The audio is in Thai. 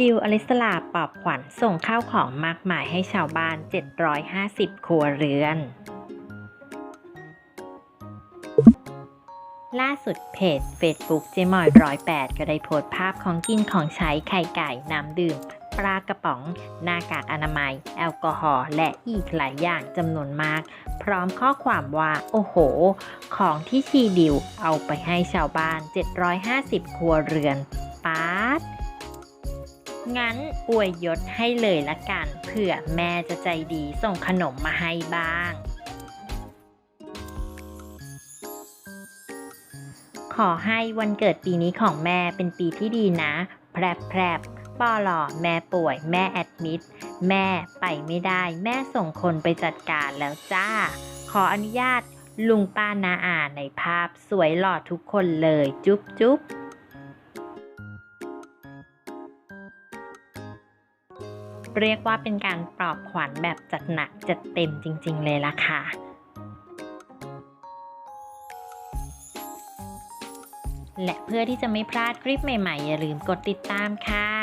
ดิวอลิสลาปอบขวัญส่งข้าวของมากมายให้ชาวบ้าน 750 ครัวเรือน ล่าสุดเพจ Facebook เจมอย108 ก็ได้โพสต์ภาพของกินของใช้ไข่ไก่น้ำดื่ม ปลากระป๋อง หน้ากากอนามัย แอลกอฮอล์และอีกหลายอย่างจำนวนมาก พร้อมข้อความว่า โอ้โห ของที่ชีดิวเอาไปให้ชาวบ้าน 750 ครัวเรือนป๊าดงั้นอวยยศให้เลยละกันเผื่อแม่จะใจดีส่งขนมมาให้บ้าง ขอให้วันเกิดปีนี้ของแม่เป็นปีที่ดีนะ แพรบแพรบ ปอหลอแม่ป่วย แม่แอดมิด แม่ไปไม่ได้ แม่ส่งคนไปจัดการแล้วจ้า ขออนุญาตลุงป้านาอาในภาพสวยหล่อทุกคนเลยจุ๊บจุ๊บเรียกว่าเป็นการปลอบขวัญแบบจัดหนักจัดเต็มจริง ๆ เลยล่ะค่ะ และเพื่อที่จะไม่พลาดคลิปใหม่ ๆ อย่าลืมกดติดตามค่ะ